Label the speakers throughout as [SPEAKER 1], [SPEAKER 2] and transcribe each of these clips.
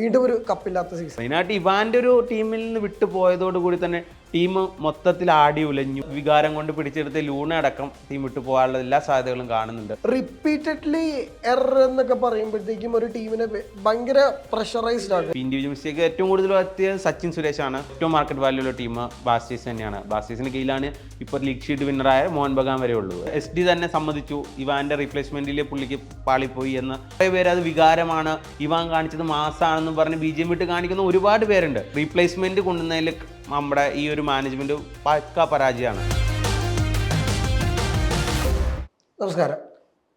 [SPEAKER 1] വീണ്ടും ഒരു കപ്പില്ലാത്ത സീസൺ
[SPEAKER 2] മെയിനായിട്ട് ഇവാന്റെ ഒരു ടീമിൽ നിന്ന് വിട്ടു പോയതോടുകൂടി തന്നെ ടീം മൊത്തത്തിൽ ആടി ഉലഞ്ഞു. വികാരം കൊണ്ട് പിടിച്ചെടുത്ത് ലൂണ അടക്കം ടീം വിട്ടു പോകാനുള്ള എല്ലാ സാധ്യതകളും കാണുന്നുണ്ട്.
[SPEAKER 1] റിപ്പീറ്റഡ്ലി എറർ എന്നൊക്കെ പറയുമ്പോഴത്തേക്കും ഒരു ടീമിനെ ഭയങ്കര പ്രഷറൈസ്ഡ് ആണ്
[SPEAKER 2] ഇൻഡിവിജ്വൽ മിസ്റ്റേക്ക് ഏറ്റവും കൂടുതൽ എത്തിയ സച്ചിൻ സുരേഷ് ആണ് ഏറ്റവും മാർക്കറ്റ് വാല്യൂ ഉള്ള ടീം ബാസ്റ്റേഴ്സ് തന്നെയാണ്. ബാസ്റ്റേഴ്സിന് കീഴിലാണ് ഇപ്പോൾ ലീഗ് ഷീറ്റ് വിന്നറായ മോഹൻ ബഗാൻ വരെ ഉള്ളത് എസ് ഡി തന്നെ സമ്മതിച്ചു. ഇവാന്റെ റീപ്ലേസ്മെന്റിൽ പുള്ളിക്ക് പാളിപ്പോയി എന്ന്. കുറേ പേര് അത് വികാരമാണ്. ഇവാൻ കാണിച്ചത് മാസാണെന്ന് പറഞ്ഞ് ബി ജെ വിട്ട് കാണിക്കുന്ന ഒരുപാട് പേരുണ്ട്. റീപ്ലേസ്മെന്റ് കൊണ്ടുവന്നതിൽ നമ്മുടെ ഈ ഒരു മാനേജ്മെന്റ് പക്ക പരാജയമാണ്.
[SPEAKER 1] നമസ്കാരം.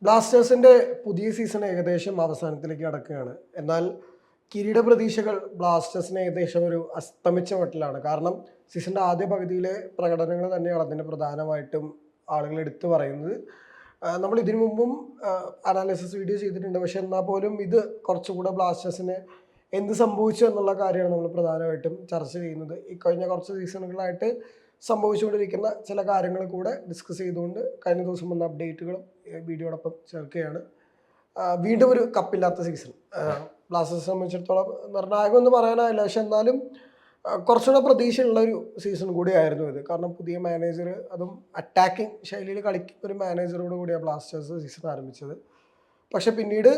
[SPEAKER 1] ബ്ലാസ്റ്റേഴ്സിന്റെ പുതിയ സീസൺ ഏകദേശം അവസാനത്തിലേക്ക് കടക്കുകയാണ്. എന്നാൽ കിരീട പ്രതീക്ഷകൾ ബ്ലാസ്റ്റേഴ്സിന് ഏകദേശം ഒരു അസ്തമിച്ച മട്ടിലാണ്. കാരണം സീസണിന്റെ ആദ്യ പകുതിയിലെ പ്രകടനങ്ങൾ തന്നെയാണ് അതിന്റെ പ്രധാനമായിട്ടും ആളുകൾ എടുത്തു പറയുന്നത്. നമ്മൾ ഇതിനു മുമ്പും അനാലിസിസ് വീഡിയോ ചെയ്തിട്ടുണ്ട്. പക്ഷെ എന്നാൽ പോലും ഇത് കുറച്ചുകൂടെ ബ്ലാസ്റ്റേഴ്സിന് എന്ത് സംഭവിച്ചു എന്നുള്ള കാര്യമാണ് നമ്മൾ പ്രധാനമായിട്ടും ചർച്ച ചെയ്യുന്നത്. ഈ കഴിഞ്ഞ കുറച്ച് സീസണുകളായിട്ട് സംഭവിച്ചുകൊണ്ടിരിക്കുന്ന ചില കാര്യങ്ങൾ കൂടെ ഡിസ്കസ് ചെയ്തുകൊണ്ട് കഴിഞ്ഞ ദിവസം വന്ന അപ്ഡേറ്റുകളും വീഡിയോടൊപ്പം ചേർക്കുകയാണ്. വീണ്ടും ഒരു കപ്പില്ലാത്ത സീസൺ ബ്ലാസ്റ്റേഴ്സ് സംബന്ധിച്ചിടത്തോളം നിർണായകം എന്ന് പറയാനായില്ല. പക്ഷെ എന്നാലും കുറച്ചുകൂടെ പ്രതീക്ഷയുള്ള ഒരു സീസൺ കൂടിയായിരുന്നു ഇത്. കാരണം പുതിയ മാനേജർ അതും അറ്റാക്കിംഗ് ശൈലിയിൽ കളിക്കുന്ന ഒരു മാനേജറോട് കൂടിയാണ് ബ്ലാസ്റ്റേഴ്സ് സീസൺ ആരംഭിച്ചത്. പക്ഷെ പിന്നീട്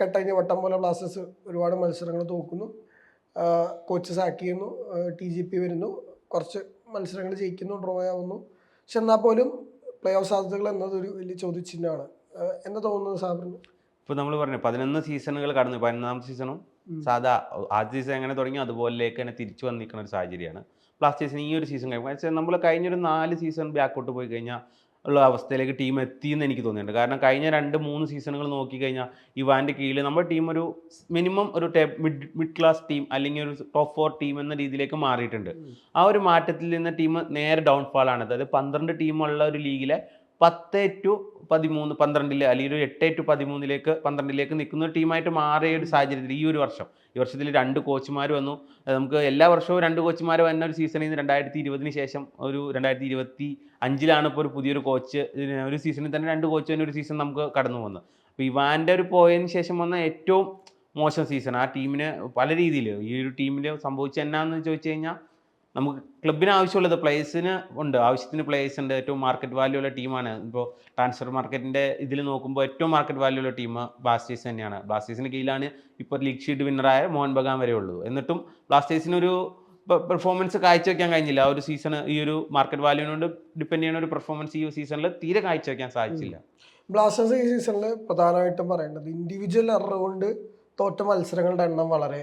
[SPEAKER 1] കെട്ടഴിഞ്ഞ വട്ടം പോലെ ബ്ലാസ്റ്റേഴ്സ് ഒരുപാട് മത്സരങ്ങൾ തോക്കുന്നു കോച്ച് സാക്ക് ചെയ്യുന്നു. ടി ജി പി വരുന്നു. കുറച്ച് മത്സരങ്ങൾ ജയിക്കുന്നു ഡ്രോ ആവുന്നു. പക്ഷെ എന്നാൽ പോലും പ്ലേ ഓഫ് സാധ്യതകൾ എന്നതൊരു വലിയ ചോദ്യചിഹ്നമാണ്. ആ, എന്താ തോന്നുന്നത് സാബറിന്?
[SPEAKER 2] ഇപ്പോൾ നമ്മൾ പറഞ്ഞു പതിനൊന്ന് സീസണുകൾ കടന്നു പതിനൊന്നാം സീസണും സാധാ ആദ്യ സീസൺ എങ്ങനെ തുടങ്ങി അതുപോലേക്ക് തന്നെ തിരിച്ചു വന്നിരിക്കുന്ന ഒരു സാഹചര്യമാണ്. പ്ലാസ്റ്റേഴ്സിന് ഈ ഒരു സീസൺ കഴിയുമ്പോൾ നമ്മൾ കഴിഞ്ഞൊരു നാല് സീസൺ ബാക്കോട്ട് പോയി കഴിഞ്ഞാൽ ഉള്ള അവസ്ഥയിലേക്ക് ടീം എത്തിയെന്ന് എനിക്ക് തോന്നിയിട്ടുണ്ട്. കാരണം കഴിഞ്ഞ രണ്ട് മൂന്ന് സീസണുകൾ നോക്കിക്കഴിഞ്ഞാൽ ഇവാന്റെ കീഴിൽ നമ്മുടെ ടീം ഒരു മിനിമം ഒരു മിഡ് മിഡ് ക്ലാസ് ടീം അല്ലെങ്കിൽ ഒരു ടോപ്പ് ഫോർ ടീം എന്ന രീതിയിലേക്ക് മാറിയിട്ടുണ്ട്. ആ ഒരു മാറ്റത്തിൽ നിന്ന് ടീം നേരെ ഡൗൺഫാൾ ആണ്. അതായത് പന്ത്രണ്ട് ടീമുള്ള ഒരു ലീഗിലെ പത്ത് ടു പതിമൂന്ന് പന്ത്രണ്ടിൽ അല്ലെങ്കിൽ ഒരു എട്ട് ടു പതിമൂന്നിലേക്ക് പന്ത്രണ്ടിലേക്ക് നിൽക്കുന്ന ടീമായിട്ട് മാറിയ ഒരു സാഹചര്യത്തിൽ ഈ ഒരു വർഷം. ഈ വർഷത്തിൽ രണ്ട് കോച്ചുമാർ വന്നു. നമുക്ക് എല്ലാ വർഷവും രണ്ട് കോച്ചുമാർ വന്ന ഒരു സീസണിൽ നിന്ന് രണ്ടായിരത്തി ഇരുപതിന് ശേഷം ഒരു രണ്ടായിരത്തി ഇരുപത്തി അഞ്ചിലാണ് ഇപ്പോൾ ഒരു പുതിയൊരു കോച്ച് ഒരു സീസണിൽ തന്നെ രണ്ട് കോച്ച് തന്നെ ഒരു സീസൺ നമുക്ക് കടന്നു വന്നത്. അപ്പോൾ ഇവാന്റെ ഒരു പോയതിന് ശേഷം വന്ന ഏറ്റവും മോശം സീസൺ ആ ടീമിന് പല രീതിയിൽ ഈ ഒരു ടീമിൽ സംഭവിച്ച എന്നാന്ന് ചോദിച്ചു കഴിഞ്ഞാൽ നമുക്ക് ക്ലബിന് ആവശ്യമുള്ളത് പ്ലേയേഴ്സിന് ഉണ്ട്. ആവശ്യത്തിന് പ്ലേയേഴ്സ് ഉണ്ട്. ഏറ്റവും മാർക്കറ്റ് വാല്യൂ ഉള്ള ടീമാണ് ഇപ്പോൾ ട്രാൻസ്ഫർ മാർക്കറ്റിന്റെ ഇതിൽ നോക്കുമ്പോൾ ഏറ്റവും മാർക്കറ്റ് വാല്യൂ ഉള്ള ടീം ബ്ലാസ്റ്റേഴ്സ് തന്നെയാണ്. ബ്ലാസ്റ്റേഴ്സിന് കീഴിലാണ് ഇപ്പോൾ ലീഗ് ഷീറ്റ് വിന്നറായ മോഹൻ ബഗാൻ വരെ ഉള്ളൂ. എന്നിട്ടും ബ്ലാസ്റ്റേഴ്സിനൊരു പെർഫോമൻസ് കാഴ്ചവെക്കാൻ കഴിഞ്ഞില്ല. ആ ഒരു സീസൺ ഈ ഒരു മാർക്കറ്റ് വാല്യൂവിനോട് ഡിപ്പെൻഡ് ചെയ്യുന്ന ഒരു പെർഫോമൻസ് ഈ സീസണിൽ തീരെ കാഴ്ചവെക്കാൻ സാധിച്ചില്ല.
[SPEAKER 1] ബ്ലാസ്റ്റേഴ്സ് ഈ സീസണിൽ പ്രധാനമായിട്ടും പറയേണ്ടത് ഇൻഡിവിജ്വൽ എറർ കൊണ്ട് തോറ്റ മത്സരങ്ങളുടെ എണ്ണം വളരെ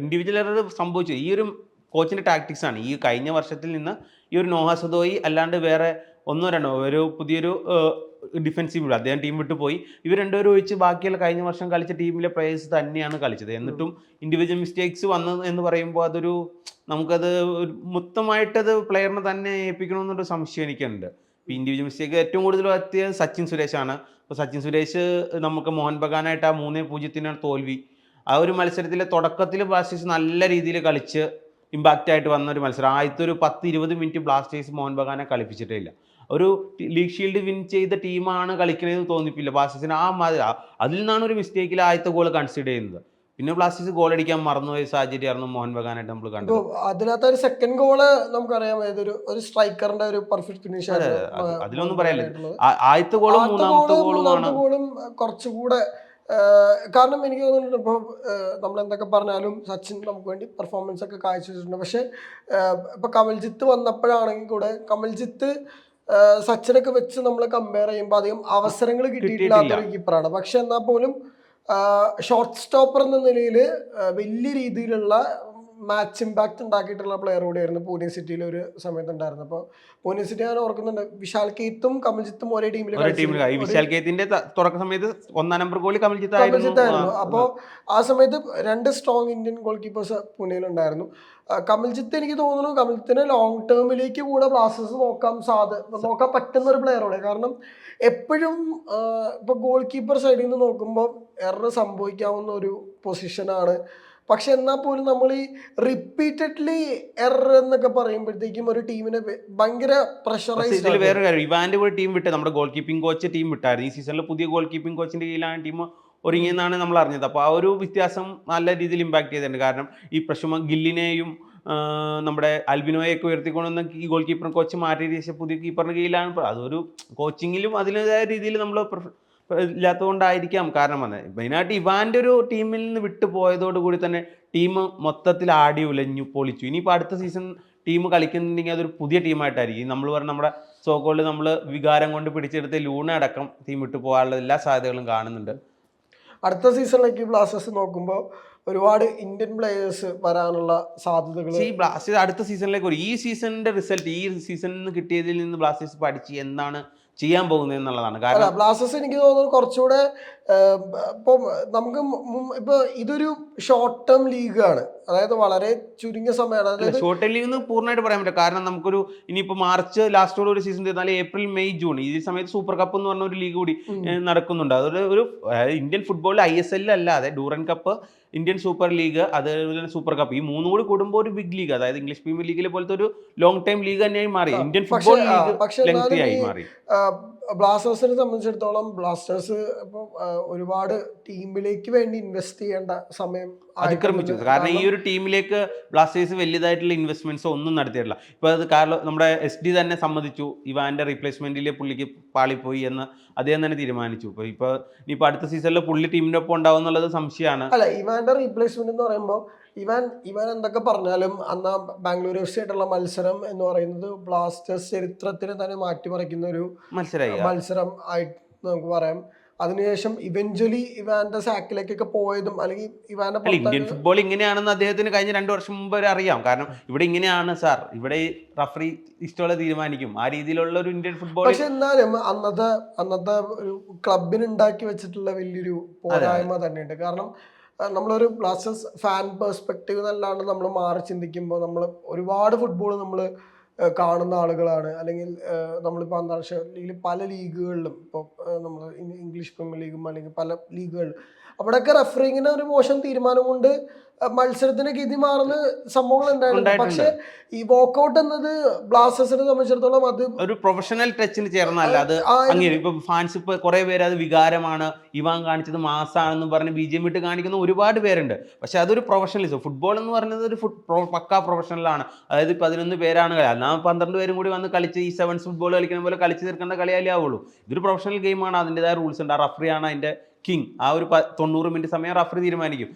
[SPEAKER 2] ഇൻഡിവിജ്വൽ എറർ സംഭവിച്ചു. ഈ ഒരു കോച്ചിന്റെ ടാക്ടിക്സ് ആണ്. ഈ കഴിഞ്ഞ വർഷത്തിൽ നിന്ന് ഈ ഒരു നോഹാസദോയി അല്ലാണ്ട് വേറെ ഒന്നോ രണ്ടോ ഒരു പുതിയൊരു ഡിഫൻസീവ് അദ്ദേഹം ടീം വിട്ടു പോയി. ഇവർ രണ്ടുപേരും ഒഴിച്ച് ബാക്കിയുള്ള കഴിഞ്ഞ വർഷം കളിച്ച ടീമിലെ പ്ലേയേഴ്സ് തന്നെയാണ് കളിച്ചത്. എന്നിട്ടും ഇൻഡിവിജ്വൽ മിസ്റ്റേക്സ് വന്നു എന്ന് പറയുമ്പോൾ അതൊരു നമുക്കത് മൊത്തമായിട്ടത് പ്ലെയറിനെ തന്നെ ഏൽപ്പിക്കണമെന്നൊരു സംശയം എനിക്കുണ്ട്. ഇപ്പോൾ ഇൻഡിവിജ്വൽ മിസ്റ്റേക്ക് ഏറ്റവും കൂടുതൽ എത്തിയ സച്ചിൻ സുരേഷാണ് അപ്പോൾ സച്ചിൻ സുരേഷ് നമുക്ക് മോഹൻ ബഗാനായിട്ട് ആ മൂന്നേ പൂജ്യത്തിനാണ് തോൽവി. ആ ഒരു മത്സരത്തിലെ തുടക്കത്തിൽ ബ്ലാസ്റ്റേഴ്സ് നല്ല രീതിയിൽ കളിച്ച് ഇമ്പാക്റ്റ് ആയിട്ട് വന്ന ഒരു മത്സരം. ആദ്യത്തെ ഒരു പത്ത് ഇരുപത് മിനിറ്റ് ബ്ലാസ്റ്റേഴ്സ് മോഹൻ ബഗാനെ കളിപ്പിച്ചിട്ടേ ഇല്ല ഒരു ലീഗ് ഷീൽഡ് വിൻ ചെയ്ത ടീമാണ് കളിക്കണതെന്ന് തോന്നിപ്പില്ല. ബ്ലാസ്റ്റേഴ്സിന് ആ മതി അതിൽ നിന്നാണ് ഒരു മിസ്റ്റേക്കിൽ ആദ്യത്തെ ഗോൾ കൺസിഡർ ചെയ്യുന്നത്. പിന്നെ ബ്ലാസ്റ്റേഴ്സ് ഗോൾ അടിക്കാൻ മറന്നുപോയ സാഹചര്യമായിരുന്നു മോഹൻ ബഗാനായിട്ട് നമ്മൾ
[SPEAKER 1] കണ്ടു അതിനകത്ത് ഒരു സെക്കൻഡ് ഗോൾ നമുക്കറിയാം. ഏതൊരു ഒരു സ്ട്രൈക്കറിന്റെ ഒരു പെർഫെക്റ്റ് ഫിനിഷ്
[SPEAKER 2] അതെ, അതിലൊന്നും പറയാനില്ല. ആദ്യത്തെ ഗോളും മൂന്നാമത്തെ ഗോളുമാണ്
[SPEAKER 1] ഗോളും കുറച്ചുകൂടെ കാരണം എനിക്ക് തോന്നുന്നുണ്ട് ഇപ്പോൾ നമ്മൾ എന്തൊക്കെ പറഞ്ഞാലും സച്ചിൻ നമുക്ക് വേണ്ടി പെർഫോമൻസ് ഒക്കെ കാഴ്ചവെച്ചിട്ടുണ്ട്. പക്ഷേ ഇപ്പോൾ കമൽജിത്ത് വന്നപ്പോഴാണെങ്കിൽ കൂടെ കമൽജിത്ത് സച്ചിനൊക്കെ വെച്ച് നമ്മൾ കമ്പയർ ചെയ്യുമ്പോൾ അധികം അവസരങ്ങൾ കിട്ടിയിട്ടില്ലാത്ത ഒരു കീപ്പറാണ് പക്ഷെ എന്നാൽ പോലും ഷോർട്ട് സ്റ്റോപ്പർ എന്ന നിലയിൽ വലിയ രീതിയിലുള്ള മാച്ച് ഇമ്പാക്ട് ഉണ്ടാക്കിയിട്ടുള്ള പ്ലെയർ കൂടിയായിരുന്നു പൂനെ സിറ്റിയിൽ ഒരു സമയത്ത് ഉണ്ടായിരുന്നു അപ്പോൾ പൂനെ സിറ്റി ഞാൻ ഓർക്കുന്നുണ്ട് വിശാൽ കെയ്ത്തും കമൽജിത്തും ഒരേ ടീമിൽ
[SPEAKER 2] വിശാൽ കേത്തിന്റെ ത- തുടക്ക സമയത്ത് ഒന്നാം നമ്പർ ഗോളി കമൽജിത്ത്
[SPEAKER 1] കമൽജിത്തായിരുന്നു അപ്പോൾ ആ സമയത്ത് രണ്ട് സ്ട്രോങ് ഇന്ത്യൻ ഗോൾ കീപ്പേഴ്സ് പൂനെയിലുണ്ടായിരുന്നു കമൽജിത്ത് എനിക്ക് തോന്നുന്നു കമൽജിത്തിന് ലോങ് ടേമിലേക്ക് കൂടെ ബ്ലാസ്റ്റേഴ്സ് നോക്കാൻ സാധ നോക്കാൻ പറ്റുന്ന ഒരു പ്ലെയറോടെ കാരണം എപ്പോഴും ഇപ്പൊ ഗോൾ കീപ്പർ സൈഡിൽ നിന്ന് നോക്കുമ്പോൾ എറർ സംഭവിക്കാവുന്ന ഒരു പൊസിഷനാണ് പക്ഷെ എന്നാൽ പോലും നമ്മൾ ഈ റിപ്പീറ്റഡ്ലി എറർ എന്നൊക്കെ പറയുമ്പോഴത്തേക്കും ഒരു ടീമിനെ ഭയങ്കര പ്രഷറൈസ്
[SPEAKER 2] ഇതിൽ വേറെ കാര്യം ഇവാന്റെ കൂടെ ടീം വിട്ട് നമ്മുടെ ഗോൾ കീപ്പിംഗ് കോച്ച് ടീം വിട്ടായിരുന്നു. ഈ സീസണിൽ പുതിയ ഗോൾ കീപ്പിംഗ് കോച്ചിന്റെ കീഴിലാണ് ടീം ഒരുങ്ങിയെന്നാണ് നമ്മൾ അറിഞ്ഞത്. അപ്പോൾ ആ ഒരു വ്യത്യാസം നല്ല രീതിയിൽ ഇമ്പാക്ട് ചെയ്തിട്ടുണ്ട്. കാരണം ഈ പ്രഷുമ ഗില്ലിനെയും നമ്മുടെ അൽബിനോയൊക്കെ ഉയർത്തിക്കൊണ്ടുവന്ന ഈ ഗോൾ കീപ്പർ കോച്ച് മാറ്റിയ ശേഷം പുതിയ കീപ്പറിന് കീഴിലാണ്. അതൊരു കോച്ചിങ്ങിലും അതിന്റെതായ രീതിയിൽ നമ്മൾ ഇല്ലാത്തതുകൊണ്ടായിരിക്കാം കാരണം വന്നത്. മെയിനായിട്ട് ഇവാന്റെ ഒരു ടീമിൽ നിന്ന് വിട്ടു പോയതോടുകൂടി തന്നെ ടീം മൊത്തത്തിൽ ആടി ഉലഞ്ഞു പൊളിച്ചു. ഇനിയിപ്പോൾ അടുത്ത സീസൺ ടീം കളിക്കുന്നുണ്ടെങ്കിൽ അതൊരു പുതിയ ടീമായിട്ടായിരിക്കും. നമ്മൾ പറഞ്ഞ നമ്മുടെ സോക്കോളിൽ നമ്മൾ വികാരം കൊണ്ട് പിടിച്ചെടുത്ത് ലൂണ അടക്കം ടീം വിട്ടു പോകാനുള്ള എല്ലാ സാധ്യതകളും കാണുന്നുണ്ട്.
[SPEAKER 1] അടുത്ത സീസണിലേക്ക് ബ്ലാസ്റ്റേഴ്സ് നോക്കുമ്പോൾ ഒരുപാട് ഇന്ത്യൻ പ്ലേയേഴ്സ് വരാനുള്ള സാധ്യതകൾ
[SPEAKER 2] ഈ ബ്ലാസ്റ്റേഴ്സ് അടുത്ത സീസണിലേക്ക് വരും. ഈ സീസണിന്റെ റിസൾട്ട് ഈ സീസണിൽ നിന്ന് കിട്ടിയതിൽ നിന്ന് ബ്ലാസ്റ്റേഴ്സ് പഠിച്ച് എന്താണ് ചെയ്യാൻ പോകുന്നത് എന്നുള്ളതാണ് കാരണം
[SPEAKER 1] ബ്ലാസ്റ്റേഴ്സ് എനിക്ക് തോന്നുന്നു കുറച്ചുകൂടെ ഇപ്പം നമുക്ക് ഇപ്പോൾ ഇപ്പൊ ഇതൊരു ഷോർട്ട് ടേം ലീഗാണ് അതായത് വളരെ ചുരുങ്ങിയ സമയമാണ്. അതായത്
[SPEAKER 2] ഷോർട്ട് ലീഗ് എന്ന് പൂർണമായിട്ട് പറയാൻ പറ്റില്ല. കാരണം നമുക്കൊരു ഇനിയിപ്പോൾ മാർച്ച് ലാസ്റ്റോടെ ഒരു സീസൺ തീർന്നാൽ ഏപ്രിൽ മെയ് ജൂൺ ഈ സമയത്ത് സൂപ്പർ കപ്പ് എന്ന് പറഞ്ഞ ഒരു ലീഗ് കൂടി. നടക്കുന്നുണ്ട്. അതൊരു ഒരു ഇന്ത്യൻ ഫുട്ബോളിൽ ഐ എസ് എല്ലിൽ അല്ലാതെ Durand cup Indian super league അതേപോലെ തന്നെ സൂപ്പർ കപ്പ് ഈ മൂന്നും കൂടി കൂടുമ്പോൾ ഒരു ബിഗ് ലീഗ് അതായത് ഇംഗ്ലീഷ് പ്രീമിയർ ലീഗിലെ പോലത്തെ ഒരു ലോങ് ടൈം ലീഗ് തന്നെയായി മാറി. ഇന്ത്യൻ ഫുട്ബോൾ ലീഗ് ലെങ്തി ആയി മാറി.
[SPEAKER 1] ബ്ലാസ്റ്റേഴ്സിനെ സംബന്ധിച്ചിടത്തോളം ബ്ലാസ്റ്റേഴ്സ് ഇപ്പോൾ ഒരുപാട് ടീമിലേക്ക് വേണ്ടി ഇൻവെസ്റ്റ് ചെയ്യേണ്ട സമയം
[SPEAKER 2] അതിക്രമിച്ചു. കാരണം ഈ ഒരു ടീമിലേക്ക് ബ്ലാസ്റ്റേഴ്സ് വലിയതായിട്ടുള്ള ഇൻവെസ്റ്റ്മെന്റ്സ് ഒന്നും നടത്തിയിട്ടില്ല. ഇപ്പൊ അത് കാരണം നമ്മുടെ എസ് ഡി തന്നെ സമ്മതിച്ചു. ഇവാന്റെ റീപ്ലേസ്മെന്റിലെ പുള്ളിക്ക് പാളിപ്പോയി എന്ന് അദ്ദേഹം തന്നെ തീരുമാനിച്ചു. ഇപ്പൊ ഇപ്പൊ ഇനിയിപ്പോ അടുത്ത സീസണിൽ പുള്ളി ടീമിന്റെ ഒപ്പം ഉണ്ടാവും എന്നുള്ളത് സംശയമാണ്.
[SPEAKER 1] അല്ല ഇവാന്റെ റീപ്ലേസ്മെന്റ് എന്ന് പറയുമ്പോൾ ഇവാൻ ഇവാൻ എന്തൊക്കെ പറഞ്ഞാലും അന്ന് ബാംഗ്ലൂർ എഫ് സി ആയിട്ടുള്ള മത്സരം എന്ന് പറയുന്നത് ബ്ലാസ്റ്റേഴ്സ് ചരിത്രത്തിന് തന്നെ മാറ്റിമറിക്കുന്ന ഒരു
[SPEAKER 2] മത്സരമായി
[SPEAKER 1] മത്സരം ആയിട്ട് നമുക്ക് പറയാം. അതിനുശേഷം ഇവഞ്ച്വലി ഇവാന്റെ സാക്കിലേക്കൊക്കെ പോയതും അല്ലെങ്കിൽ ഇവാന്റെ
[SPEAKER 2] ഇന്ത്യൻ ഫുട്ബോൾ ഇങ്ങനെയാണെന്ന് അദ്ദേഹത്തിന് കഴിഞ്ഞ രണ്ടു വർഷം മുമ്പ് വരെ അറിയാം. കാരണം ഇവിടെ ഇങ്ങനെയാണ് സാർ. ഇവിടെ റഫറി ഇഷ്ടമുള്ള തീരുമാനിക്കും. ആ രീതിയിലുള്ള ഒരു ഇന്ത്യൻ ഫുട്ബോൾ
[SPEAKER 1] പക്ഷെ എന്നാലും അന്നത്തെ അന്നത്തെ ഒരു ക്ലബിന് ഉണ്ടാക്കി വെച്ചിട്ടുള്ള വലിയൊരു പോരായ്മ തന്നെയുണ്ട്. കാരണം നമ്മളൊരു ബ്ലാസ്റ്റേഴ്സ് ഫാൻ പെർസ്പെക്റ്റീവ് എന്നല്ലാണ്ട് നമ്മൾ മാറി ചിന്തിക്കുമ്പോൾ നമ്മൾ ഒരുപാട് ഫുട്ബോൾ നമ്മൾ കാണുന്ന ആളുകളാണ്. അല്ലെങ്കിൽ നമ്മളിപ്പോൾ അന്താരാഷ്ട്ര ലീഗിൽ പല ലീഗുകളിലും ഇപ്പോൾ നമ്മൾ ഇംഗ്ലീഷ് പ്രീമിയർ ലീഗും അല്ലെങ്കിൽ പല ലീഗുകളിലും അവിടെയൊക്കെ റെഫറിങ്ങിന് ഒരു മോശം തീരുമാനം കൊണ്ട് മത്സരത്തിന് ഗതി മാറുന്ന സംഭവങ്ങൾ
[SPEAKER 2] ഉണ്ടായിരുന്നു.
[SPEAKER 1] പക്ഷെ ഈ വോക്കൗട്ട് എന്നത് ബ്ലാസ്റ്റേഴ്സിനെ സംബന്ധിച്ചിടത്തോളം അത്
[SPEAKER 2] ഒരു പ്രൊഫഷണൽ ടച്ചിന് ചേർന്നല്ല അത് അങ്ങനെ ഇപ്പൊ ഫാൻസ് ഇപ്പൊ കുറെ പേര് അത് വികാരമാണ്. ഇവാൻ കാണിച്ചത് മാസാണെന്ന് പറഞ്ഞ് ബി ജെ ഇട്ട് കാണിക്കുന്ന ഒരുപാട് പേരുണ്ട്. പക്ഷെ അതൊരു പ്രൊഫഷണലിസം ഫുട്ബോൾ എന്ന് പറയുന്നത് ഒരു പക്കാ പ്രൊഫഷണലാണ് അതായത് പതിനൊന്ന് പേരാണ് കളി. എന്നാ പന്ത്രണ്ട് പേരും കൂടി വന്ന് കളിച്ച് ഈ സെവൻസ് ഫുട്ബോൾ കളിക്കുന്ന പോലെ കളിച്ച് തീർക്കേണ്ട കളിയാലേ ആവുള്ളൂ. ഇതൊരു പ്രൊഫഷണൽ ഗെയിമാണ് അതിന്റെതായ റൂൾസ് ഉണ്ട്. ആ റഫറിയാണ് അതിന്റെ കിങ് ആ ഒരു തൊണ്ണൂറ് മിനിറ്റ് സമയം റഫറി തീരുമാനിക്കും.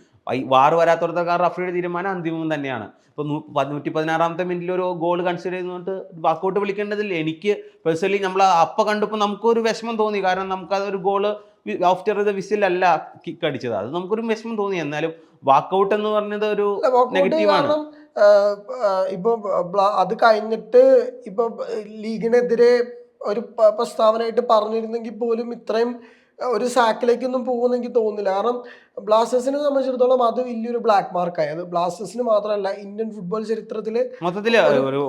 [SPEAKER 2] വാർ കാരണം റഫറിയുടെ തീരുമാനം അന്തിമം തന്നെയാണ്. ഇപ്പൊ നൂ- നൂറ്റി പതിനാറാമത്തെ മിനിറ്റിൽ ഒരു ഗോൾ കൺസിഡർ ചെയ്തുകൊണ്ട് ബാക്കോട്ട് വിളിക്കേണ്ടതില്ല. എനിക്ക് പേഴ്സണലി നമ്മൾ അപ്പം കണ്ടപ്പോൾ നമുക്കൊരു വിഷമം തോന്നി. കാരണം നമുക്കതൊരു ഗോൾ ഗോൾ ആഫ്റ്റർ ദ വിസിലല്ല കിക്ക് അടിച്ചത് അത് നമുക്കൊരു വിഷമം തോന്നി. എന്നാലും വാക്കൗട്ട് എന്ന് പറഞ്ഞത് ഒരു
[SPEAKER 1] നെഗറ്റീവാണ് ഇപ്പൊ അത് കഴിഞ്ഞിട്ട് ഇപ്പൊ ലീഗിനെതിരെ ഒരു പ്രസ്താവനയായിട്ട് പറഞ്ഞിരുന്നെങ്കിൽ പോലും ഇത്രയും ഒരു സാക്കിലേക്കൊന്നും പോകുമെന്ന് എനിക്ക് തോന്നുന്നില്ല. കാരണം ബ്ലാസ്റ്റേഴ്സിനെ സംബന്ധിച്ചിടത്തോളം അത് വലിയൊരു ബ്ലാക്ക് മാർക്കായി അത് ബ്ലാസ്റ്റേഴ്സിന് മാത്രമല്ല ഇന്ത്യൻ ഫുട്ബോൾ ചരിത്രത്തിൽ
[SPEAKER 2] മൊത്തത്തിൽ ഒരു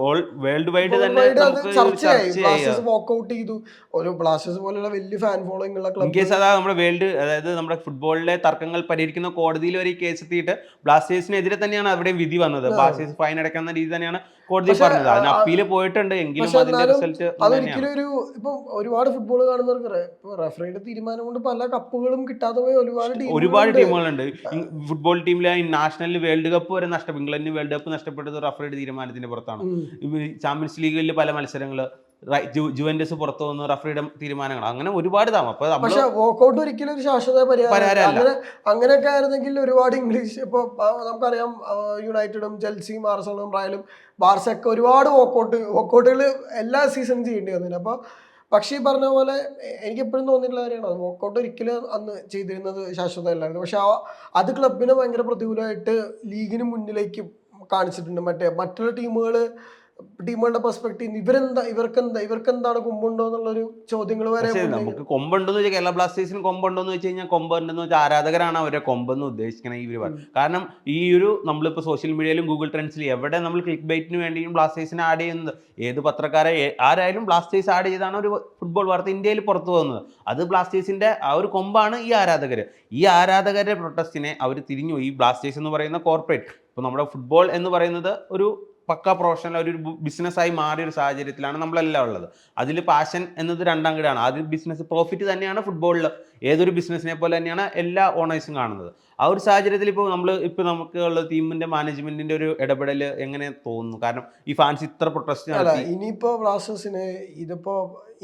[SPEAKER 2] വേൾഡ് വൈഡ് തന്നെ
[SPEAKER 1] അത് ചർച്ചയായി ബ്ലാസ്റ്റേഴ്സ് വാക്കൗട്ട് ചെയ്തു. ഒരു ബ്ലാസ്റ്റേഴ്സ് പോലുള്ള വലിയ ഫാൻ ഫോളോയിങ് ഉള്ള ക്ലബ്
[SPEAKER 2] കേസ് അതാ നമ്മുടെ വേൾഡ് അതായത് നമ്മുടെ ഫുട്ബോളിലെ തർക്കങ്ങൾ പരിഹരിക്കുന്ന കോടതിയിൽ വരെ ഈ കേസ് എത്തിയിട്ട് ബ്ലാസ്റ്റേഴ്സിനെതിരെ തന്നെയാണ് അവിടെ വിധി വന്നത്. ബ്ലാസ്റ്റേഴ്സ് ഫൈൻ അടയ്ക്കുന്ന രീതി തന്നെയാണ് കോടതി പറഞ്ഞത്. അതിന് അപ്പീൽ പോയിട്ടുണ്ട്. എങ്കിലും അതിന്റെ റിസൾട്ട്
[SPEAKER 1] അതൊരിക്കലും ഒരു ഇപ്പൊ ഒരുപാട് ഫുട്ബോൾ കാണുന്നവർക്ക് റെഫറിയുടെ തീരുമാനം കൊണ്ട് പല കപ്പുകളും കിട്ടാതെ പോയ ഒരുപാട്
[SPEAKER 2] ഒരുപാട്
[SPEAKER 1] ടീമുകളുണ്ട്.
[SPEAKER 2] ഫുട്ബോൾ ടീമിലെ നാഷണലിൽ വേൾഡ് കപ്പ് വരെ നഷ്ടപ്പെട്ടു ഇംഗ്ലണ്ടിന് വേൾഡ് കപ്പ് നഷ്ടപ്പെട്ടത് റഫറിയുടെ തീരുമാനത്തിന്റെ പുറത്താണ്. ചാമ്പ്യൻസ് ലീഗിൽ പല മത്സരങ്ങൾ ജുവന്റസ് പുറത്തു വന്നു റഫറിയുടെ തീരുമാനങ്ങൾ അങ്ങനെ ഒരുപാട് പക്ഷേ അപ്പൊ
[SPEAKER 1] പക്ഷെ വോക്കൗട്ട് ഒരിക്കലും ഒരു ശാശ്വത പരിഹാരം
[SPEAKER 2] പരിഹാരമല്ല.
[SPEAKER 1] അങ്ങനെയൊക്കെ ആയിരുന്നെങ്കിൽ ഒരുപാട് ഇംഗ്ലീഷ് ഇപ്പൊ നമുക്കറിയാം യുണൈറ്റഡും ചെൽസിയും ആർസണും റയലും ബാർസയൊക്കെ ഒരുപാട് വോക്കൗട്ട് വോക്കൗട്ടുകൾ എല്ലാ സീസണും ചെയ്യേണ്ടി വന്നില്ല അപ്പൊ പക്ഷേ ഈ പറഞ്ഞ പോലെ എനിക്ക് എപ്പോഴും തോന്നിയിട്ടുള്ള കാര്യമാണ്. വോക്കൗട്ട് ഒരിക്കലും അന്ന് ചെയ്തിരുന്നത് ശാശ്വതമല്ലായിരുന്നു. പക്ഷെ ആ അത് ക്ലബിനെ ഭയങ്കര പ്രതികൂലമായിട്ട് ലീഗിന് മുന്നിലേക്ക് കാണിച്ചിട്ടുണ്ട്. മറ്റേ മറ്റുള്ള ടീമുകൾ ടീമുകളുടെ പെർസ്പെക്ടീവ് ഇവരെന്താ ഇവർക്കെന്താ ഇവർക്കെന്താണ് കൊമ്പുണ്ടോ എന്നുള്ളൊരു ചോദ്യങ്ങൾ വരെ
[SPEAKER 2] നമുക്ക് കൊമ്പുണ്ടോ കൊമ്പുണ്ടെന്ന് വെച്ചാൽ കേരള ബ്ലാസ്റ്റേഴ്സിന് കൊമ്പുണ്ടോ എന്ന് വെച്ച് കഴിഞ്ഞാൽ കൊമ്പുണ്ടെന്ന് വെച്ചാൽ ആരാധകരാണ് അവരെ കൊമ്പെന്ന് ഉദ്ദേശിക്കുന്നത് ഇവർ. കാരണം ഈ ഒരു നമ്മളിപ്പോൾ സോഷ്യൽ മീഡിയയിലും ഗൂഗിൾ ട്രെൻഡ്സിലും എവിടെ നമ്മൾ ക്ലിക്ക് ബൈറ്റിന് വേണ്ടിയും ബ്ലാസ്റ്റേഴ്സിനെ ആഡ് ചെയ്യുന്നത്? ഏത് പത്രക്കാരെ ആരായാലും ബ്ലാസ്റ്റേഴ്സ് ആഡ് ചെയ്താണ് ഒരു ഫുട്ബോൾ വാർത്ത ഇന്ത്യയിൽ പുറത്തു പോകുന്നത്. അത് ബ്ലാസ്റ്റേഴ്സിന്റെ ആ ഒരു കൊമ്പാണ് ഈ ആരാധകർ ഈ ആരാധകരുടെ പ്രൊട്ടസ്റ്റിനെ അവർ തിരിഞ്ഞു ഈ ബ്ലാസ്റ്റേഴ്സ് എന്ന് പറയുന്ന കോർപ്പറേറ്റ് ഇപ്പോൾ നമ്മുടെ ഫുട്ബോൾ എന്ന് പറയുന്നത് ഒരു പക്ക പ്രൊഫഷണൽ ഒരു ബിസിനസ്സായി മാറിയ ഒരു സാഹചര്യത്തിലാണ് നമ്മളെല്ലാം ഉള്ളത്. അതിൽ പാഷൻ എന്നത് രണ്ടാം കിടാണ്. ആദ്യം ബിസിനസ് പ്രോഫിറ്റ് തന്നെയാണ് ഫുട്ബോളിൽ ഏതൊരു ബിസിനസ്സിനെ പോലെ തന്നെയാണ് എല്ലാ ഓണേഴ്സും കാണുന്നത്. ആ ഒരു സാഹചര്യത്തിൽ ഇപ്പോൾ നമ്മൾ ഇപ്പോൾ നമുക്ക് ഉള്ള ടീമിന്റെ മാനേജ്മെന്റിന്റെ ഒരു ഇടപെടൽ എങ്ങനെ തോന്നുന്നു? കാരണം ഈ ഫാൻസ് ഇത്ര പ്രൊട്ടസ്റ്റ്
[SPEAKER 1] ഇനിയിപ്പോൾ
[SPEAKER 2] നടത്തി.
[SPEAKER 1] ഇനിയിപ്പോ ബ്ലാസ്റ്റേഴ്സിന് ഇതിപ്പോ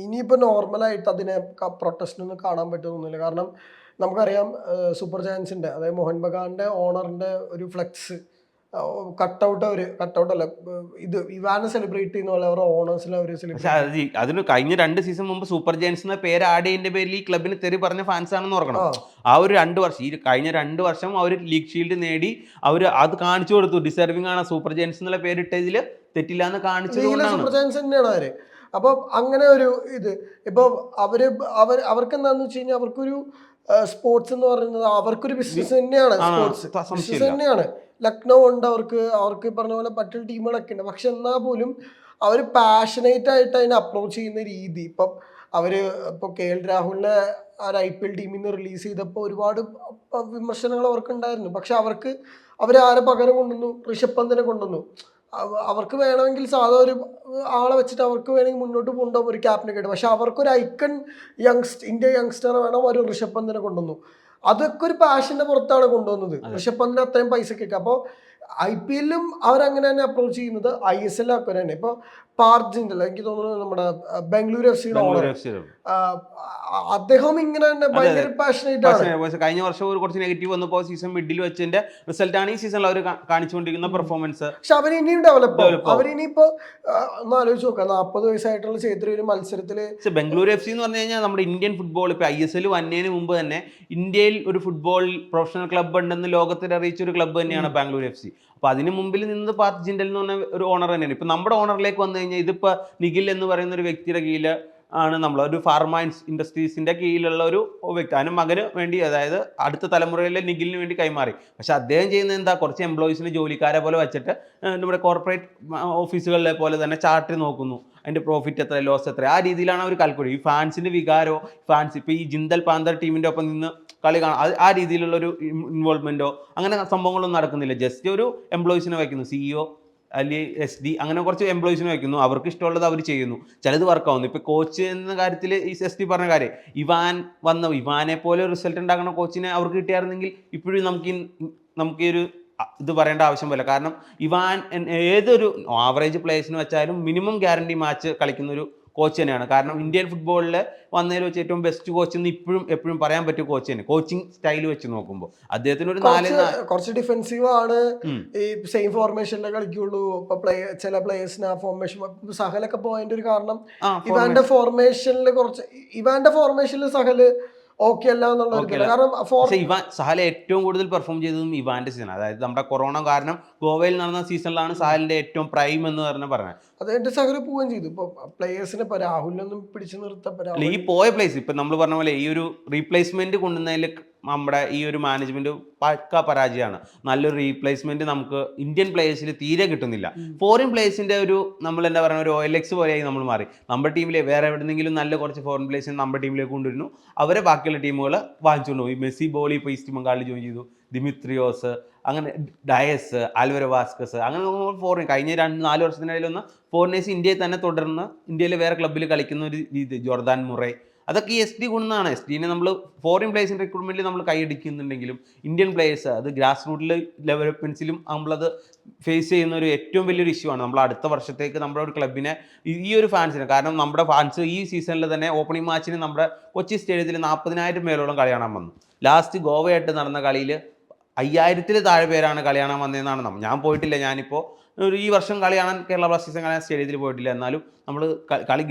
[SPEAKER 1] ഇനിയിപ്പോ നോർമലായിട്ട് അതിനെ പ്രൊട്ടസ്റ്റ് ഒന്നും കാണാൻ പറ്റുന്നില്ല കാരണം നമുക്കറിയാം സൂപ്പർ ജയൻസിന്റെ അതായത് മോഹൻ ബഗാന്റെ ഓണറിന്റെ ഒരു ഫ്ലെക്സ് കട്ടൗട്ട് അവർ കട്ടൗട്ട് അല്ല ഇത് ഇവാനെ സെലിബ്രേറ്റ് ചെയ്യുന്ന പോലെ അവരുടെ
[SPEAKER 2] പക്ഷെ
[SPEAKER 1] സെലിബ്രേറ്റ്
[SPEAKER 2] അതിന് കഴിഞ്ഞ രണ്ട് സീസൺ മുമ്പ് സൂപ്പർ ജയൻസ് എന്ന പേര് ആഡ് ചെയ്തതിന്റെ പേരിൽ ഈ ക്ലബിന് തെറി പറഞ്ഞ ഫാൻസ് ആണെന്ന് ഓർക്കണം.
[SPEAKER 1] ആ.
[SPEAKER 2] ഒരു രണ്ട് വർഷം ഈ കഴിഞ്ഞ രണ്ട് വർഷം അവർ ലീഗ് ഷീൽഡ് നേടി അവർ അത് കാണിച്ചു കൊടുത്തു ഡിസർവിംഗ് ആണ് സൂപ്പർ ജയൻസ് എന്നുള്ള പേരിട്ടതിൽ തെറ്റില്ല എന്ന് കാണിച്ചത്
[SPEAKER 1] സൂപ്പർ ജയൻസ് തന്നെയാണ് അവർ. അപ്പൊ അങ്ങനെ ഒരു ഇത് ഇപ്പൊ അവർ അവർ അവർക്ക് എന്താന്ന് വെച്ച് കഴിഞ്ഞാൽ അവർക്കൊരു സ്പോർട്സ് എന്ന് പറയുന്നത് അവർക്കൊരു ബിസിനസ് തന്നെയാണ് സ്പോർട്സ് ബിസിനസ് തന്നെയാണ്. ലക്നൗ ഉണ്ട് അവർക്ക് അവർക്ക് പറഞ്ഞ പോലെ മറ്റുള്ള ടീമുകളൊക്കെ ഉണ്ട്. പക്ഷെ എന്നാൽ പോലും അവർ പാഷനേറ്റ് ആയിട്ട് അതിനെ അപ്രോച്ച് ചെയ്യുന്ന രീതി. ഇപ്പം അവർ ഇപ്പോൾ കെ എൽ രാഹുലിനെ ആ ഐ പി എൽ ടീമിൽ നിന്ന് റിലീസ് ചെയ്തപ്പോൾ ഒരുപാട് വിമർശനങ്ങൾ അവർക്കുണ്ടായിരുന്നു. പക്ഷെ അവർക്ക് അവർ ആരെ പകരം കൊണ്ടുവന്നു? ഋഷഭ് പന്തിനെ കൊണ്ടുവന്നു. അവർക്ക് വേണമെങ്കിൽ സാധാ ഒരു ആളെ വെച്ചിട്ട് അവർക്ക് വേണമെങ്കിൽ മുന്നോട്ട് കൊണ്ടുപോകും ഒരു ക്യാപ്റ്റനെ കിട്ടും പക്ഷെ അവർക്കൊരു ഐക്കൺ യങ്സ്റ്റ് ഇന്ത്യ യങ്സ്റ്റർ വേണം ഒരു ഋഷഭ് പന്തിനെ കൊണ്ടുവന്നു. അതൊക്കെ ഒരു പാഷന്റെ പുറത്താണ് കൊണ്ടുവന്നത്. പക്ഷെ ഇപ്പൊ അത്രയും പൈസ പൈസക്കൊക്കെ അപ്പോൾ ഐ പി എല്ലും അവരങ്ങനെ തന്നെ അപ്രോച്ച് ചെയ്യുന്നത് ഐ എസ് എൽ ഒക്കെ തന്നെ ഇപ്പോൾ പാർജിന്റെ എനിക്ക് തോന്നുന്നു നമ്മുടെ ബാംഗ്ലൂർ എഫ് സിയുടെ ഓണർ. അദ്ദേഹം ഇങ്ങനെ തന്നെ ഭയങ്കര പാഷനേറ്റ് ആണ്.
[SPEAKER 2] കഴിഞ്ഞ വർഷം ഒരു കുറച്ച് നെഗറ്റീവ് വന്നപ്പോൾ സീസൺ മിഡിൽ വെച്ചതിന്റെ റിസൾട്ട് ആണ് ഈ സീസണിൽ അവർ കാണിച്ചുകൊണ്ടിരിക്കുന്ന പെർഫോമൻസ്
[SPEAKER 1] പക്ഷെ അവർ ഇനിയും ഡെവലപ്പ്
[SPEAKER 2] അവർ ഇനിയിപ്പോ
[SPEAKER 1] അവരിനിയിപ്പോ ഒന്ന് ആലോചിച്ച് നോക്കാം. നാൽപ്പത് വയസ്സായിട്ടുള്ള ചേത്രി ഒരു
[SPEAKER 2] മത്സരത്തിൽ ബാംഗ്ലൂർ എഫ് സി എന്ന് പറഞ്ഞു കഴിഞ്ഞാൽ നമ്മുടെ ഇന്ത്യൻ ഫുട്ബോൾ ഇപ്പൊ ഐ എസ് എൽ വന്നതിന് മുമ്പ് തന്നെ ഇന്ത്യയിൽ ഒരു ഫുട്ബോൾ പ്രൊഫഷണൽ ക്ലബ്ബ് ഉണ്ടെന്ന് ലോകത്തിൽ അറിയിച്ച ഒരു ക്ലബ്ബ് തന്നെയാണ് ബാംഗ്ലൂർ എഫ് സി അപ്പോൾ അതിന് മുമ്പിൽ നിന്നത് പാർത്ത് ജിൻഡൽ എന്ന് പറഞ്ഞ ഒരു ഓണർ തന്നെയാണ്. ഇപ്പോൾ നമ്മുടെ ഓണറിലേക്ക് വന്നു കഴിഞ്ഞാൽ ഇതിപ്പോൾ നിഖിൽ എന്ന് പറയുന്ന ഒരു വ്യക്തിയുടെ കീഴിൽ ആണ് നമ്മൾ ഒരു ഫാർമ ഇൻഡസ്ട്രീസിന്റെ കീഴിലുള്ള ഒരു വ്യക്തി. അതിന് മകന് വേണ്ടി അതായത് അടുത്ത തലമുറയിലെ നിഖിലിന് വേണ്ടി കൈമാറി. പക്ഷെ അദ്ദേഹം ചെയ്യുന്നത് എന്താ? കുറച്ച് എംപ്ലോയീസിന് ജോലിക്കാരെ പോലെ വെച്ചിട്ട് നമ്മുടെ കോർപ്പറേറ്റ് ഓഫീസുകളിലെ പോലെ തന്നെ ചാർട്ടറി നോക്കുന്നു. അതിന്റെ പ്രോഫിറ്റ് എത്ര ലോസ് എത്ര ആ രീതിയിലാണ് അവർ കാൽക്കുലേറ്റ് ഈ ഫാൻസിന്റെ വികാരോ ഫാൻസ് ഇപ്പോൾ ഈ ജിന്തൽ പാന്തർ ടീമിന്റെ ഒപ്പം നിന്ന് കളി കാണാം അത് ആ രീതിയിലുള്ള ഒരു ഇൻവോൾവ്മെന്റോ അങ്ങനെ സംഭവങ്ങളൊന്നും നടക്കുന്നില്ല. ജസ്റ്റ് ഒരു എംപ്ലോയീസിനെ വയ്ക്കുന്നു സിഇഒ അല്ലെങ്കിൽ എസ് ഡി അങ്ങനെ കുറച്ച് എംപ്ലോയീസിനെ വയ്ക്കുന്നു അവർക്ക് ഇഷ്ടമുള്ളത് അവർ ചെയ്യുന്നു. ചിലത് വർക്കാവുന്നു ഇപ്പോൾ കോച്ച് എന്ന കാര്യത്തിൽ ഈ എസ് ഡി പറഞ്ഞ കാര്യം ഇവാൻ വന്ന ഇവാനെ പോലെ റിസൾട്ട് ഉണ്ടാക്കുന്ന കോച്ചിനെ അവർക്ക് കിട്ടിയായിരുന്നെങ്കിൽ ഇപ്പോഴും നമുക്ക് നമുക്ക് ഈ ഒരു ഇത് പറയേണ്ട ആവശ്യമില്ല കാരണം ഇവാൻ ഏതൊരു ആവറേജ് പ്ലേയേഴ്സിന് വെച്ചാലും മിനിമം ഗ്യാരണ്ടി മാച്ച് കളിക്കുന്ന ഒരു കോച്ച് തന്നെയാണ്. കാരണം ഇന്ത്യൻ ഫുട്ബോളിൽ വന്നതിൽ വെച്ച് ഏറ്റവും ബെസ്റ്റ് കോച്ച് എന്ന് ഇപ്പോഴും എപ്പോഴും പറയാൻ പറ്റിയ കോച്ച് തന്നെ. കോച്ചിങ് സ്റ്റൈൽ വെച്ച് നോക്കുമ്പോൾ അദ്ദേഹത്തിന് ഒരു നാല്
[SPEAKER 1] കുറച്ച് ഡിഫൻസീവ് ഡിഫെൻസീവ് ആണ് ഈ സെയിം ഫോർമേഷനിലെ കളിക്കുള്ളൂ. ഇപ്പൊ പ്ലേ ചില പ്ലേയേഴ്സിന് ആ ഫോർമേഷൻ സഹലൊക്കെ പോയതിന്റെ ഒരു കാരണം ഇവാന്റെ ഫോർമേഷനിൽ കുറച്ച് ഇവാന്റെ ഫോർമേഷനിൽ സഹൽ ഓക്കെ അല്ല എന്നുള്ള. കാരണം
[SPEAKER 2] പക്ഷേ ഇവാൻ സഹാല ഏറ്റവും കൂടുതൽ പെർഫോം ചെയ്തതും ഇവാന്റെ സീസൺ അതായത് നമ്മുടെ കൊറോണ കാരണം ഗോവയിൽ നടന്ന സീസണിലാണ് സഹാലിന്റെ ഏറ്റവും പ്രൈം എന്ന് പറഞ്ഞ പറഞ്ഞത്.
[SPEAKER 1] അത് എന്റെ സഹൽ പോവുകയും ചെയ്തു. ഇപ്പൊ പ്ലേയേഴ്സിനെ രാഹുലിനൊന്നും പിടിച്ചു
[SPEAKER 2] നിർത്തപ്പെടാ ഈ പോയ പ്ലേസ് ഇപ്പൊ നമ്മൾ പറഞ്ഞ പോലെ ഈ ഒരു റീപ്ലേസ്മെന്റ് കൊണ്ടുവന്നതിൽ നമ്മുടെ ഈ ഒരു മാനേജ്മെന്റ് പക്ക പരാജയമാണ്. നല്ലൊരു റീപ്ലേസ്മെന്റ് നമുക്ക് ഇന്ത്യൻ പ്ലേയേഴ്സിൽ തീരെ കിട്ടുന്നില്ല. ഫോറിൻ പ്ലേയേഴ്സിന്റെ ഒരു നമ്മൾ എന്താ പറയുക ഒരു എൽ എക്സ് പോലെയായി നമ്മൾ മാറി. നമ്മുടെ ടീമിലെ വേറെ എവിടെന്നെങ്കിലും നല്ല കുറച്ച് ഫോറിൻ പ്ലേയേഴ്സിനെ നമ്മുടെ ടീമിലേക്ക് കൊണ്ടുവരുന്നു. അവരെ ബാക്കിയുള്ള ടീമുകൾ വാങ്ങിച്ചുകൊണ്ട് പോയി മെസ്സി ബോളി ഇപ്പോൾ ഈസ്റ്റ് ബംഗാളിൽ ജോയിൻ ചെയ്തു. ദിമിത്രിയോസ് അങ്ങനെ ഡയസ് ആൽവര വാസ്കസ് അങ്ങനെ ഫോറിൻ കഴിഞ്ഞ രണ്ട് നാല് വർഷത്തിനിടയിൽ ഒന്ന് ഫോറിനേഴ്സ് ഇന്ത്യയിൽ തന്നെ തുടർന്ന് ഇന്ത്യയിലെ വേറെ ക്ലബ്ബിൽ കളിക്കുന്ന ഒരു രീതി ജോർദാൻ മുറേ. അതൊക്കെ ഈ എസ് ഡി ഗുണമാണ് എസ് ഡിനെ നമ്മൾ ഫോറിൻ പ്ലേയേഴ്സിന്റെ റിക്രൂട്ട്മെന്റിൽ നമ്മൾ കൈയടിക്കുന്നുണ്ടെങ്കിലും ഇന്ത്യൻ പ്ലേയേഴ്സ് അത് ഗ്രാസ് റൂട്ടിൽ ഡെവലപ്മെന്റ്സിലും നമ്മളത് ഫേസ് ചെയ്യുന്ന ഒരു ഏറ്റവും വലിയൊരു ഇഷ്യൂ ആണ്. നമ്മൾ അടുത്ത വർഷത്തേക്ക് നമ്മുടെ ഒരു ക്ലബിനെ ഈ ഒരു ഫാൻസിന് കാരണം നമ്മുടെ ഫാൻസ് ഈ സീസണിൽ തന്നെ ഓപ്പണിംഗ് മാച്ചിന് നമ്മുടെ കൊച്ചി സ്റ്റേഡിയത്തിൽ നാൽപ്പതിനായിരം പേരോളം കളി കാണാൻ വന്നു. ലാസ്റ്റ് ഗോവയായിട്ട് നടന്ന കളിയിൽ അയ്യായിരത്തിൽ താഴെ പേരാണ് കളി കാണാൻ വന്നതെന്നാണ് നമ്മൾ ഞാൻ പോയിട്ടില്ല. ഞാനിപ്പോൾ ഒരു ഈ വർഷം കളി കാണാൻ കേരള ബ്ലാസ്റ്റേഴ്സ് കാണാൻ സ്റ്റേഡിയത്തിൽ പോയിട്ടില്ല. എന്നാലും നമ്മൾ കളി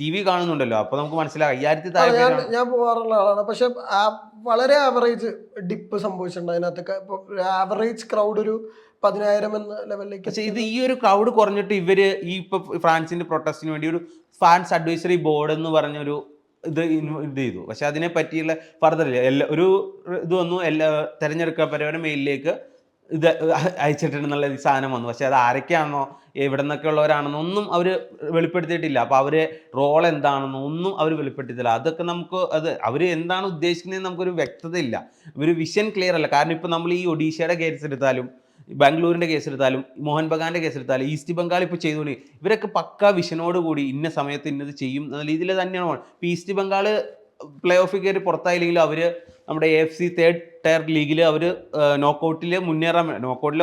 [SPEAKER 2] ടി വി കാണുന്നുണ്ടല്ലോ. അപ്പോൾ നമുക്ക് മനസ്സിലാവും അയ്യായിരത്തി താഴെ
[SPEAKER 1] ഞാൻ പോകാറുള്ള ആളാണ്. പക്ഷെ ആ- വളരെ ആവറേജ് ഡിപ്പ് സംഭവിച്ചിട്ടുണ്ട് അതിനകത്തൊക്കെ. ഇപ്പോൾ ആവറേജ് ക്രൗഡ് ഒരു പതിനായിരം എന്ന ലെവലിലേക്ക്
[SPEAKER 2] പക്ഷേ ഇത് ഈ ഒരു ക്രൗഡ് കുറഞ്ഞിട്ട് ഇവർ ഈ ഇപ്പൊ ഫ്രാൻസിന്റെ പ്രൊട്ടസ്റ്റിന് വേണ്ടി ഒരു ഫാൻസ് അഡ്വൈസറി ബോർഡ് എന്ന് പറഞ്ഞൊരു ഇത് ഇത് ചെയ്തു. പക്ഷെ അതിനെ പറ്റിയുള്ള ഫർദർ എല്ലാ ഒരു ഇത് വന്നു. എല്ലാ തെരഞ്ഞെടുക്കപ്പെട്ടവരുടെ മെയിലിലേക്ക് ഇത് അയച്ചിട്ടുണ്ടെന്നുള്ള ഈ സാധനം വന്നു. പക്ഷേ അത് ആരൊക്കെയാണെന്നോ എവിടെ നിന്നൊക്കെ ഉള്ളവരാണെന്നോ ഒന്നും അവർ വെളിപ്പെടുത്തിയിട്ടില്ല. അപ്പോൾ അവരെ റോൾ എന്താണെന്നോ ഒന്നും അവർ വെളിപ്പെടുത്തിയിട്ടില്ല. അതൊക്കെ നമുക്ക് അത് അവർ എന്താണ് ഉദ്ദേശിക്കുന്നത് നമുക്കൊരു വ്യക്തതയില്ല. ഒരു വിഷൻ ക്ലിയർ അല്ല. കാരണം ഇപ്പോൾ നമ്മൾ ഈ ഒഡീഷയുടെ കേസ് എടുത്താലും ബാംഗ്ലൂരിന്റെ കേസെടുത്താലും മോഹൻ ബഗാന്റെ കേസെടുത്താലും ഈസ്റ്റ് ബംഗാൾ ഇപ്പോൾ ചെയ്തുകൊണ്ട് ഇവരൊക്കെ പക്ക വിഷനോട് കൂടി ഇന്ന സമയത്ത് ഇന്നത് ചെയ്യും എന്ന രീതിയിൽ തന്നെയാണ്. ഇപ്പോൾ ഈസ്റ്റ് ബംഗാൾ പ്ലേ ഓഫിൽ കയറി പുറത്തായില്ലെങ്കിലും അവർ നമ്മുടെ A F C third tier ലീഗിൽ അവർ നോക്കൗട്ടിൽ മുന്നേറാൻ നോക്കൗട്ടിൽ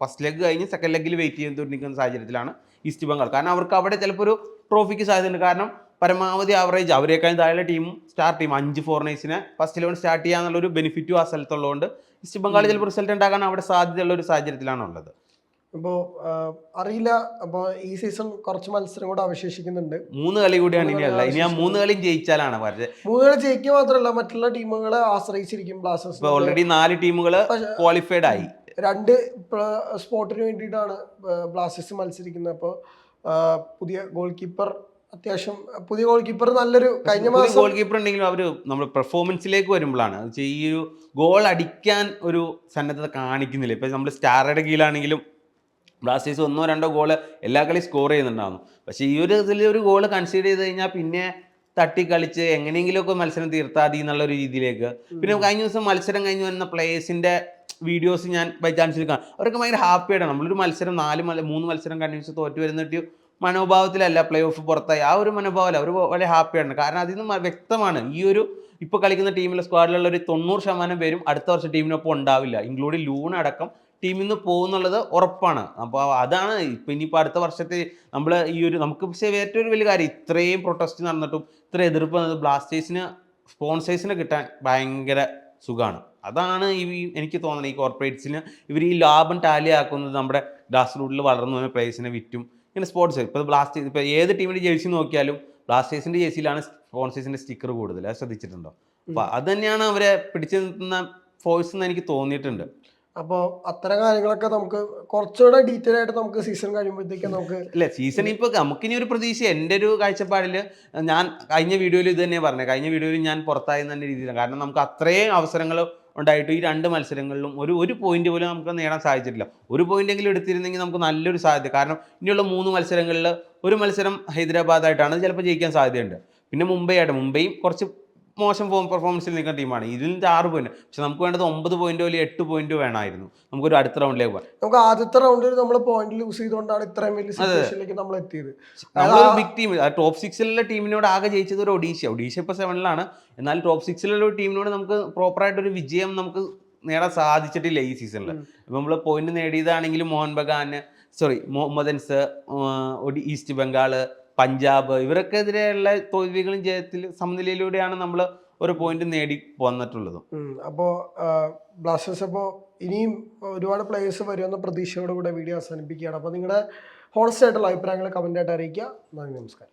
[SPEAKER 2] ഫസ്റ്റ് ലെഗ് കഴിഞ്ഞ് സെക്കൻഡ് ലെഗിൽ വെയിറ്റ് ചെയ്തുകൊണ്ടിരിക്കുന്ന സാഹചര്യത്തിലാണ് ഈസ്റ്റ് ബംഗാൾ. കാരണം അവർക്ക് അവിടെ ചിലപ്പോൾ ഒരു ട്രോഫിക്ക് സാധ്യതയുണ്ട്. കാരണം പരമാവധി ആവറേജ് അവരെക്കാളും താഴെ ടീം സ്റ്റാർ ടീം അഞ്ച് ഫോറിനേഴ്സിനെ ഫസ്റ്റ് ഇലവൻ സ്റ്റാർട്ട് ചെയ്യാന്നുള്ളൊരു ബെനിഫിറ്റും ആ സ്ഥലത്തുള്ളതുകൊണ്ട് ഈസ്റ്റ് ബംഗാൾ ചിലപ്പോൾ റിസൾട്ട് ഉണ്ടാകാൻ അവിടെ സാധ്യതയുള്ള ഒരു സാഹചര്യത്തിലാണ് ഉള്ളത്
[SPEAKER 1] ഇപ്പോൾ അറിയില്ല. അപ്പോൾ ഈ സീസൺ കുറച്ച് മത്സരം കൂടെ അവശേഷിക്കുന്നുണ്ട്.
[SPEAKER 2] മൂന്ന് കളി കൂടിയാണ് ഇനി
[SPEAKER 1] കളി
[SPEAKER 2] ഇനി ആ മൂന്ന് കളിയും ജയിച്ചാലാണ് മൂന്ന്
[SPEAKER 1] കളി ജയിക്കുക മാത്രമല്ല മറ്റുള്ള ടീമുകളെ ആശ്രയിച്ചിരിക്കും
[SPEAKER 2] ഇപ്പൊ
[SPEAKER 1] ബ്ലാസ്റ്റേഴ്സ്
[SPEAKER 2] ഓൾറെഡി നാല് ടീമുകൾ ക്വാളിഫൈഡ് ആയി.
[SPEAKER 1] രണ്ട് സ്പോട്ടിന് വേണ്ടിയിട്ടാണ് ബ്ലാസ്റ്റേഴ്സ് മത്സരിക്കുന്നത്. അപ്പോൾ പുതിയ ഗോൾ കീപ്പർ അത്യാവശ്യം പുതിയ ഗോൾ കീപ്പർ നല്ലൊരു കഴിഞ്ഞ മാസം
[SPEAKER 2] ഗോൾ കീപ്പർ ഉണ്ടെങ്കിലും അവർ നമ്മൾ പെർഫോമൻസിലേക്ക് വരുമ്പോഴാണ്. ഈ ഒരു ഗോൾ അടിക്കാൻ ഒരു സന്നദ്ധത കാണിക്കുന്നില്ല. ഇപ്പൊ നമ്മൾ സ്റ്റാറുടെ കീഴിലാണെങ്കിലും ബ്ലാസ്റ്റേഴ്സ് ഒന്നോ രണ്ടോ ഗോൾ എല്ലാ കളി സ്കോർ ചെയ്യുന്നുണ്ടായിരുന്നു. പക്ഷേ ഈ ഒരു ഇതിൽ ഒരു ഗോൾ കൺസിഡർ ചെയ്ത് കഴിഞ്ഞാൽ പിന്നെ തട്ടിക്കളിച്ച് എങ്ങനെയെങ്കിലുമൊക്കെ മത്സരം തീർത്താൽ മതി എന്നുള്ള ഒരു രീതിയിലേക്ക്. പിന്നെ കഴിഞ്ഞ ദിവസം മത്സരം കഴിഞ്ഞ് വന്ന പ്ലേയേഴ്സിന്റെ വീഡിയോസ് ഞാൻ ബൈ ചാൻസിൽ കാണാം. അവരൊക്കെ ഭയങ്കര ഹാപ്പിയാണ് നമ്മളൊരു മത്സരം നാല് മൂന്ന് മത്സരം കണ്ടിന്യൂസ് തോറ്റു വരുന്നിട്ട് മനോഭാവത്തിലല്ല പ്ലേ ഓഫ് പുറത്തായി. ആ ഒരു മനോഭാവമല്ല അവർ വളരെ ഹാപ്പിയാണ് കാരണം അതിൽ നിന്ന് വ്യക്തമാണ്. ഈ ഒരു ഇപ്പോൾ കളിക്കുന്ന ടീമിലെ സ്ക്വാഡിലുള്ള ഒരു തൊണ്ണൂറ് ശതമാനം പേരും അടുത്ത വർഷം ടീമിനൊപ്പം ഉണ്ടാവില്ല. ഇൻക്ലൂഡിങ് ലൂൺ അടക്കം ടീമിൽ നിന്ന് പോകുന്നുള്ളത് ഉറപ്പാണ്. അപ്പോൾ അതാണ് ഇപ്പം ഇനിയിപ്പോൾ അടുത്ത വർഷത്തെ നമ്മൾ ഈ ഒരു നമുക്ക് പക്ഷേ ഏറ്റവും ഒരു വലിയ കാര്യം ഇത്രയും പ്രൊട്ടസ്റ്റ് നടന്നിട്ടും ഇത്ര എതിർപ്പ് വന്നത് ബ്ലാസ്റ്റേഴ്സിന് സ്പോൺസേഴ്സിനെ കിട്ടാൻ ഭയങ്കര സുഖമാണ് അതാണ് ഈ എനിക്ക് തോന്നുന്നത് ഈ കോർപ്പറേറ്റ്സിന് ഇവർ ഈ ലാഭം ടാലി ആക്കുന്നത് നമ്മുടെ ഗ്രാസ് റൂട്ടിൽ വളർന്നു വന്ന പ്ലേയേഴ്സിനെ വിറ്റും. ഇങ്ങനെ സ്പോർട്സ് ഇപ്പോൾ ബ്ലാസ്റ്റേഴ്സ് ഇപ്പോൾ ഏത് ടീമിന്റെ ജേഴ്സി നോക്കിയാലും ബ്ലാസ്റ്റേഴ്സിന്റെ ജേഴ്സിയിലാണ് സ്പോൺസേഴ്സിന്റെ സ്റ്റിക്കർ കൂടുതൽ അത് ശ്രദ്ധിച്ചിട്ടുണ്ടോ? അപ്പോൾ അത് തന്നെയാണ് അവരെ പിടിച്ചു നിർത്തുന്ന ഫോഴ്സ് എന്ന് എനിക്ക് തോന്നിയിട്ടുണ്ട്.
[SPEAKER 1] അപ്പോൾ അത്തരം കാര്യങ്ങളൊക്കെ നമുക്ക് കുറച്ചുകൂടെ ഡീറ്റെയിൽ ആയിട്ട് നമുക്ക് സീസൺ കഴിയുമ്പോഴത്തേക്കും നമുക്ക്
[SPEAKER 2] അല്ല സീസൺ ഇപ്പോൾ നമുക്കിനി ഒരു പ്രതീക്ഷ. എന്റെ ഒരു കാഴ്ചപ്പാടിൽ ഞാൻ കഴിഞ്ഞ വീഡിയോയിൽ ഇത് തന്നെ പറഞ്ഞത്. കഴിഞ്ഞ വീഡിയോയിൽ ഞാൻ പുറത്തായി എന്ന രീതിയിലാണ്. കാരണം നമുക്ക് അത്രയും അവസരങ്ങൾ ഉണ്ടായിട്ട് ഈ രണ്ട് മത്സരങ്ങളിലും ഒരു ഒരു പോയിന്റ് പോലും നമുക്ക് നേടാൻ സാധിച്ചിട്ടില്ല. ഒരു പോയിന്റ് എങ്കിലും എടുത്തിരുന്നെങ്കിൽ നമുക്ക് നല്ലൊരു സാധ്യത. കാരണം ഇനിയുള്ള മൂന്ന് മത്സരങ്ങളിൽ ഒരു മത്സരം ഹൈദരാബാദായിട്ടാണ് ചിലപ്പോൾ ജയിക്കാൻ സാധ്യതയുണ്ട്. പിന്നെ മുംബൈ ആയിട്ട് മുംബൈയും കുറച്ച് മോശം ഫോം പെർഫോമൻസിൽ നിൽക്കുന്ന ടീമാണ് ഇതിന്റെ ആറ് പോയിന്റ് പക്ഷെ നമുക്ക് വേണ്ടത് ഒമ്പത് പോയിന്റോ അല്ലെങ്കിൽ എട്ട് പോയിന്റോ വേണമായിരുന്നു. നമുക്കൊരു അടുത്ത റൗണ്ടിലേക്ക് പോകാം.
[SPEAKER 1] നമുക്ക് ആദ്യത്തെ റൗണ്ടിൽ നമ്മൾ പോയിന്റ് ലൂസ് ചെയ്തുകൊണ്ടാണ് ഇത്രയും വലിയ സിറ്റുവേഷനിലേക്ക് നമ്മൾ എത്തിയത്.
[SPEAKER 2] നമ്മളൊരു ബിഗ് ടീം ടോപ്പ് സിക്സിലുള്ള ടീമിനോട് ആകെ ജയിച്ചത് ഒരു ഒഡീഷ ഒഡീഷ ഇപ്പോൾ സെവനിലാണ് എന്നാൽ ടോപ്പ് സിക്സിലുള്ള ഒരു ടീമിനോട് നമുക്ക് പ്രോപ്പറായിട്ട് ഒരു വിജയം നമുക്ക് നേടാൻ സാധിച്ചിട്ടില്ല ഈ സീസണിൽ ഇപ്പം നമ്മൾ പോയിന്റ് നേടിയതാണെങ്കിലും മോഹൻ ബഗാന് സോറി മുഹമ്മദൻസ് ഈസ്റ്റ് ബംഗാൾ പഞ്ചാബ് ഇവർക്കെതിരെയുള്ള തോൽവികളും ജയത്തിൽ സമനിലയിലൂടെയാണ് നമ്മൾ ഒരു പോയിന്റ് നേടി വന്നിട്ടുള്ളത്.
[SPEAKER 1] അപ്പോൾ ബ്ലാസ്റ്റേഴ്സ് അപ്പോൾ ഇനിയും ഒരുപാട് പ്ലേയേഴ്സ് വരുമെന്ന പ്രതീക്ഷയോടുകൂടെ വീഡിയോ അവസാനിപ്പിക്കുകയാണ്. അപ്പോൾ നിങ്ങളുടെ ഹോണസ്റ്റ് ആയിട്ടുള്ള അഭിപ്രായങ്ങൾ കമന്റായിട്ട് അറിയിക്കുക. നന്ദി നമസ്കാരം.